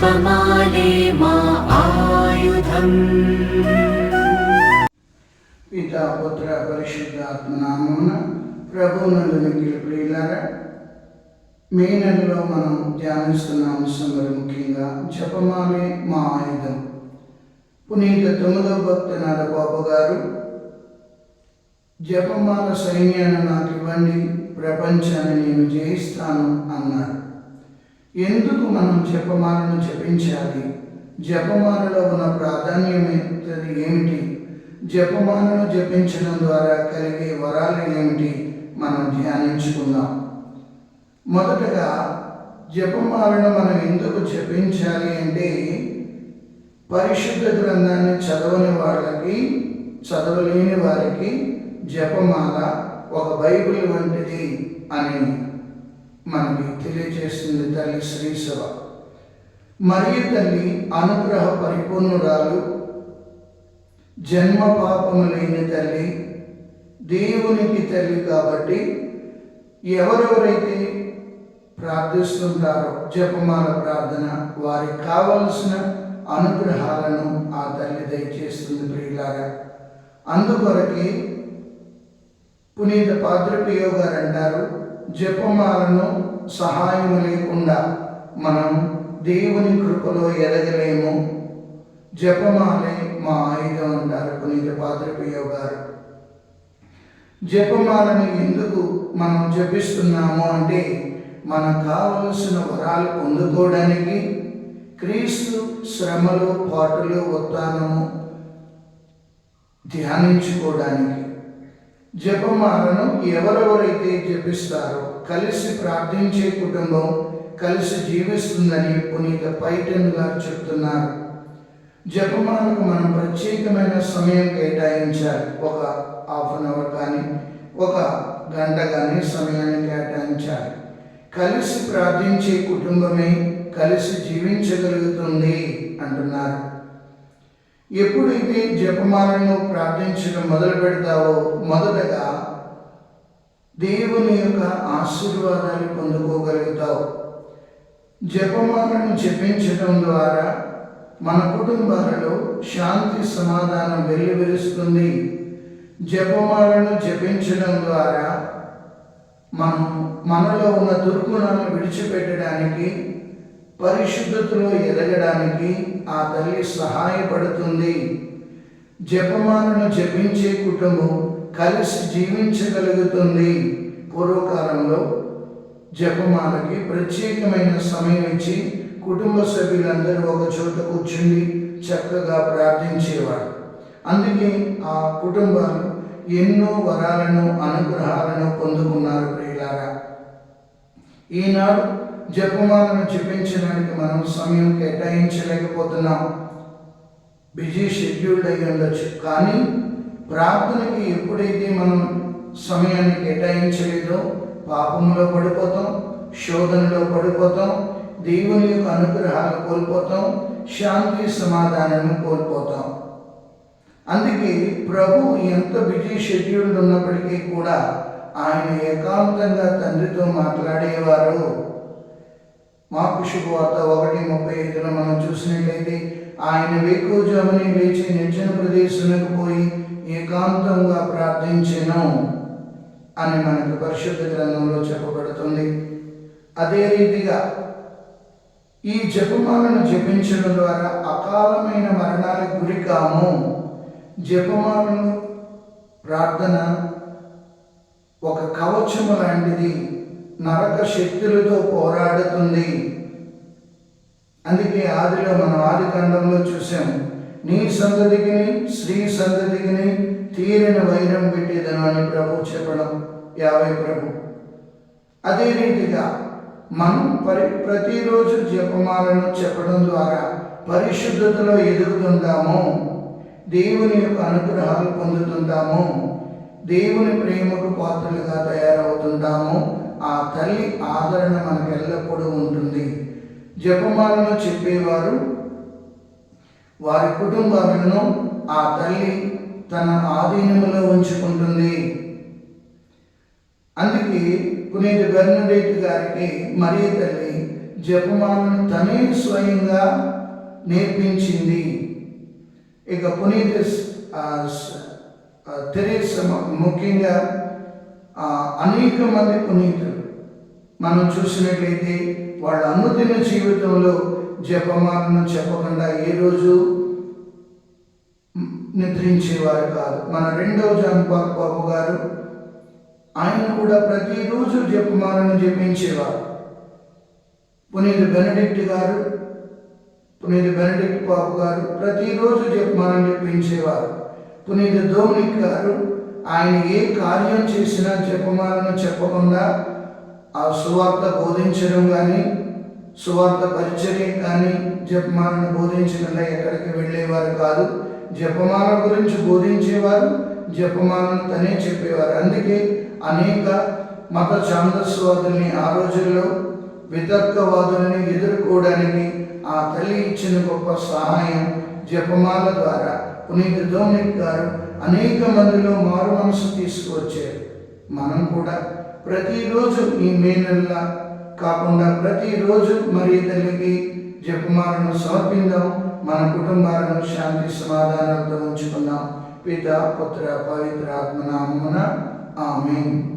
జపమాలే మా ఆయుధం. పిత పుత్ర పరిశుద్ధ ఆత్మనామమున ప్రభువునందు మిగిలి ప్రియులారా మే నెలలో మనం ధ్యానిస్తున్న అంశం మరి ముఖ్యంగా జపమాలే మా ఆయుధం. పునీత తొమ్మిదవ భక్త నారబాబు గారు జపమాల సైన్యాన్ని నాకు ఇవ్వండి ప్రపంచాన్ని నేను జయిస్తాను అన్నారు. ఎందుకు మనం జపమాలను జపించాలి? జపమాలలో ఉన్న ప్రాధాన్యం ఏమిటి? జపమాలను జపించడం ద్వారా కలిగే వరాలు ఏమిటి? మనం ధ్యానించుకుందాం. మొదటగా జపమాలను మనం ఎందుకు జపించాలి అంటే పరిశుద్ధ గ్రంథాన్ని చదవని వాళ్ళకి చదవలేని వారికి జపమాల ఒక బైబిల్ వంటిది అని మనకి తెలియజేస్తుంది తల్లి శ్రీసభ మరియు తల్లి అనుగ్రహ పరిపూర్ణురాలు జన్మ పాపము లేని తల్లి దేవునికి తల్లి కాబట్టి ఎవరెవరైతే ప్రార్థిస్తుంటారో జపమాల ప్రార్థన వారికి కావలసిన అనుగ్రహాలను ఆ తల్లి దయచేస్తుంది ప్రియులారా. అందుకొరకి పునీత పాద్రపియో గారు అంటారు జపమాలను సహాయం లేకుండా మనం దేవుని కృపలో ఎదగలేము. జపమాలే మా ఆయుధం అంటారు పునీత పాద్రపియో గారు. జపమాలను ఎందుకు మనం జపిస్తున్నాము అంటే మనకు కావలసిన వరాలు పొందుకోవడానికి క్రీస్తు శ్రమలు పాటలు ఉత్తానము ధ్యానించుకోవడానికి. జపమాలను ఎవరెవరైతే జపిస్తారో కలిసి ప్రార్థించే కుటుంబం కలిసి జీవిస్తుందని పునీత పైటన్ గారు చెప్తున్నారు. జపమాలకు మనం ప్రత్యేకమైన సమయం కేటాయించాలి. ఒక హాఫ్ అన్ అవర్ కానీ ఒక గంట కానీ సమయాన్ని కేటాయించాలి. కలిసి ప్రార్థించే కుటుంబమే కలిసి జీవించగలుగుతుంది అంటున్నారు. ఎప్పుడైతే జపమాలను ప్రార్థించడం మొదలు పెడతావో మొదటగా దేవుని యొక్క ఆశీర్వాదాన్ని పొందుకోగలుగుతావు. జపమాలను జపించడం ద్వారా మన కుటుంబాలలో శాంతి సమాధానం వెల్లివిరుస్తుంది జపమాలను జపించడం ద్వారా మనం మనలో ఉన్న దుర్గుణాలను విడిచిపెట్టడానికి పరిశుద్ధతలో ఎదగడానికి ఆ తల్లి సహాయపడుతుంది. జపమాలను జపించే కుటుంబం కలిసి జీవించగలుగుతుంది. పూర్వకాలంలో జపమాలకి ప్రత్యేకమైన సమయం ఇచ్చి కుటుంబ సభ్యులందరూ ఒక చోట కూర్చుండి చక్కగా ప్రార్థించేవారు. అందుకే ఆ కుటుంబాలు ఎన్నో వరాలను అనుగ్రహాలను పొందుకున్నారు ప్రియులారా. ఈనాడు జపమాలను జపించడానికి మనం సమయం కేటాయించలేకపోతున్నాం. బిజీ షెడ్యూల్డ్ అయి ఉండొచ్చు. కానీ ప్రార్థనకి ఎప్పుడైతే మనం సమయాన్ని కేటాయించలేదో పాపంలో పడిపోతాం శోధనలో పడిపోతాం దేవుని యొక్క అనుగ్రహాలు కోల్పోతాం శాంతి సమాధానాన్ని కోల్పోతాం. అందుకే ప్రభు ఎంత బిజీ షెడ్యూల్డ్ ఉన్నప్పటికీ కూడా ఆయన ఏకాంతంగా తండ్రితో మాట్లాడేవారు. మార్పు శుభవార్త ఒకటి ముప్పై ఐదులో మనం చూసినట్లయితే ఆయన వేకోజామని వేచి నిర్జన ప్రదేశంలోకి పోయి ఏకాంతంగా ప్రార్థించను అని మనకు పరిశుద్ధ గ్రంథంలో చెప్పబడుతుంది. అదే రీతిగా ఈ జపమాలను జపించడం ద్వారా అకాలమైన మరణాలకు గురి కాము. జపమాలను ప్రార్థన ఒక కవచము లాంటిది నరక శక్తులతో పోరాడుతుంది. అందుకే ఆదిలో మనం ఆది ఖండంలో చూసాం నీ సంతతికి స్త్రీ సంతతికి తీరిన వైరం పెట్టేదను అని ప్రభు చెప్పడం యాభై ప్రభు. అదే రీతిగా మనం పరి ప్రతిరోజు జపమాలను చెప్పడం ద్వారా పరిశుద్ధతలో ఎదుగుతుంటాము దేవుని యొక్క అనుగ్రహాలు పొందుతుంటాము దేవుని ప్రేమకు పాత్రలుగా తయారవుతుంటాము ఆ తల్లి ఆదరణ మనకు ఎల్లప్పుడూ ఉంటుంది. జపమాలను చెప్పేవారు వారి కుటుంబాలను ఆ తల్లి తన ఆధీనంలో ఉంచుకుంటుంది. అందుకే పునీత బెర్నడేట్ గారికి మరీ తల్లి జపమాలను తనే స్వయంగా నేర్పించింది. ఇక పునీత తెరేస ముఖ్యంగా అనేక మంది పునీతులు మనం చూసినట్లయితే వాళ్ళ అనుదిన జీవితంలో జపమాలను చెప్పకుండా ఏ రోజు నిద్రించేవారు కాదు. మన రెండవ జాన్ బాబు గారు ఆయన కూడా ప్రతిరోజు జపమాలను జపించేవారు. పునీత బెనడిక్ట్ గారు పునీత బెనడిక్ట్ బాబు గారు ప్రతిరోజు జపమాలను జపించేవారు. పునీత డోమినిక్ గారు ఆయన ఏ కార్యం చేసినా జపమాలను చెప్పకుండా ఆ సువార్త బోధించడం కానీ సువార్త పరిచర్య కానీ జపమాలను బోధించకుండా ఎక్కడికి వెళ్ళేవారు కాదు. జపమాల గురించి బోధించేవారు జపమాలను తనే చెప్పేవారు. అందుకే అనేక మత ఛాందస్వాదుల్ని ఆ రోజుల్లో వితర్కవాదుల్ని ఎదుర్కోవడానికి ఆ తల్లి ఇచ్చిన గొప్ప సహాయం జపమాల ద్వారా పునీత డోమినిక్ గారు అనేక మందిలో మారు మనసు తీసుకువచ్చారు. మనం కూడా ప్రతిరోజు ఈ మే నెల కాకుండా ప్రతిరోజు మరి తల్లికి జపమాలను సమర్పిందాం. మన కుటుంబాలను శాంతి సమాధానాలతో ఉంచుకుందాం. పిత పుత్ర పవిత్ర ఆత్మనామమున ఆమెన్.